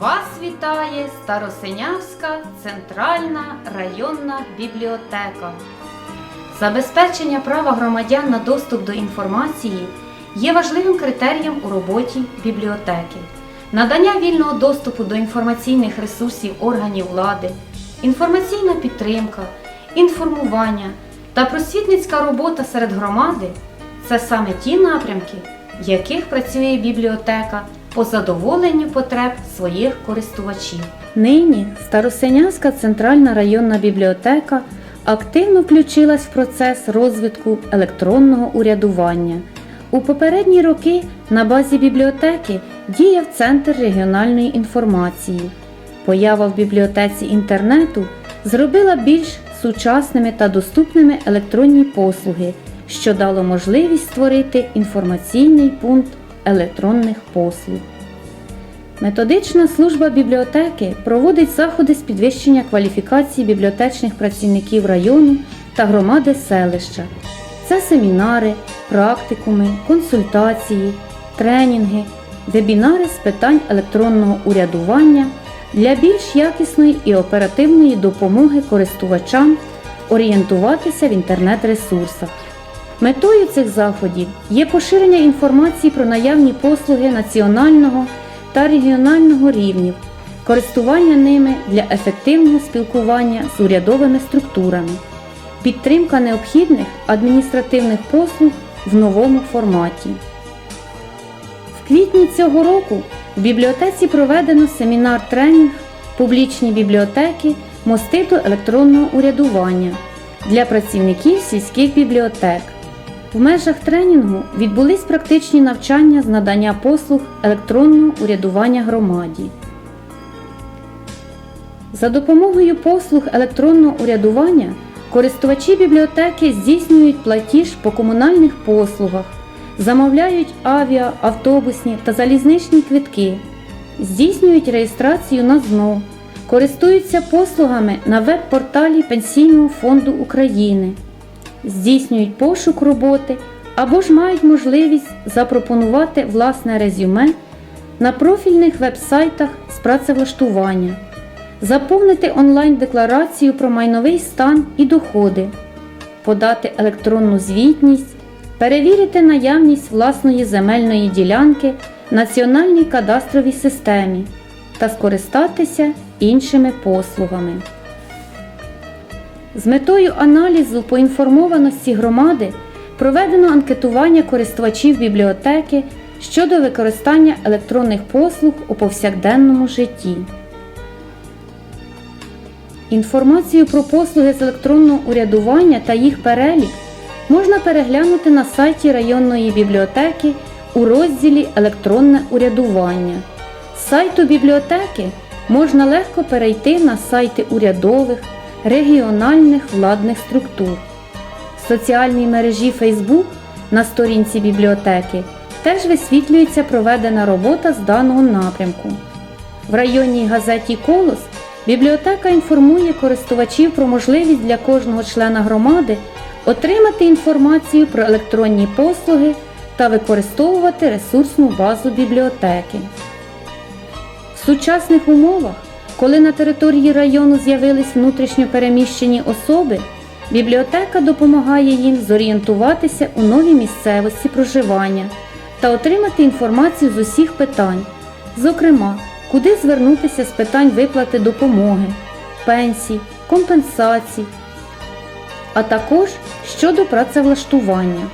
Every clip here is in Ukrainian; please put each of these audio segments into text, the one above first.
Вас вітає Старосинявська центральна районна бібліотека. Забезпечення права громадян на доступ до інформації є важливим критерієм у роботі бібліотеки. Надання вільного доступу до інформаційних ресурсів органів влади, інформаційна підтримка, інформування та просвітницька робота серед громади це саме ті напрямки, в яких працює бібліотека по задоволенню потреб своїх користувачів. Нині Старосинявська центральна районна бібліотека активно включилась в процес розвитку електронного урядування. У попередні роки на базі бібліотеки діяв Центр регіональної інформації. Поява в бібліотеці інтернету зробила більш сучасними та доступними електронні послуги, що дало можливість створити інформаційний пункт електронних послуг. Методична служба бібліотеки проводить заходи з підвищення кваліфікації бібліотечних працівників району та громади селища. Це семінари, практикуми, консультації, тренінги, вебінари з питань електронного урядування для більш якісної і оперативної допомоги користувачам орієнтуватися в інтернет-ресурсах. Метою цих заходів є поширення інформації про наявні послуги національного та регіонального рівнів, користування ними для ефективного спілкування з урядовими структурами, підтримка необхідних адміністративних послуг в новому форматі. В квітні цього року в бібліотеці проведено семінар-тренінг Публічні бібліотеки Мости до електронного урядування для працівників сільських бібліотек. В межах тренінгу відбулись практичні навчання з надання послуг електронного урядування громаді. За допомогою послуг електронного урядування користувачі бібліотеки здійснюють платіж по комунальних послугах, замовляють авіа, автобусні та залізничні квитки, здійснюють реєстрацію на ЗНО, користуються послугами на веб-порталі Пенсійного фонду України здійснюють пошук роботи або ж мають можливість запропонувати власне резюме на профільних веб-сайтах з працевлаштування, заповнити онлайн-декларацію про майновий стан і доходи, подати електронну звітність, перевірити наявність власної земельної ділянки Національній кадастровій системі та скористатися іншими послугами. З метою аналізу поінформованості громади проведено анкетування користувачів бібліотеки щодо використання електронних послуг у повсякденному житті. Інформацію про послуги з електронного урядування та їх перелік можна переглянути на сайті районної бібліотеки у розділі Електронне урядування. З сайту бібліотеки можна легко перейти на сайти урядових регіональних владних структур. В соціальній мережі Facebook на сторінці бібліотеки теж висвітлюється проведена робота з даного напрямку. В районній газеті Колос бібліотека інформує користувачів про можливість для кожного члена громади отримати інформацію про електронні послуги та використовувати ресурсну базу бібліотеки. В сучасних умовах коли на території району з'явились внутрішньо переміщені особи, бібліотека допомагає їм зорієнтуватися у новій місцевості проживання та отримати інформацію з усіх питань, зокрема, куди звернутися з питань виплати допомоги, пенсій, компенсацій, а також щодо працевлаштування.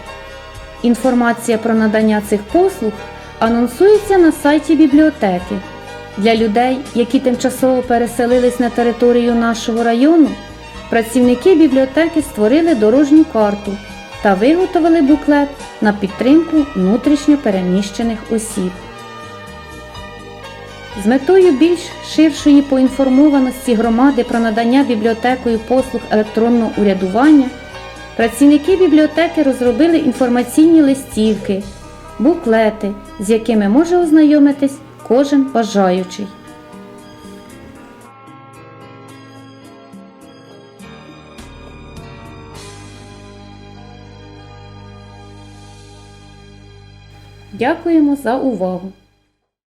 Інформація про надання цих послуг анонсується на сайті бібліотеки. Для людей, які тимчасово переселились на територію нашого району, працівники бібліотеки створили дорожню карту та виготовили буклет на підтримку внутрішньо переміщених осіб. З метою більш ширшої поінформованості громади про надання бібліотекою послуг електронного урядування, працівники бібліотеки розробили інформаційні листівки, буклети, з якими може ознайомитись кожен бажаючий. Дякуємо за увагу!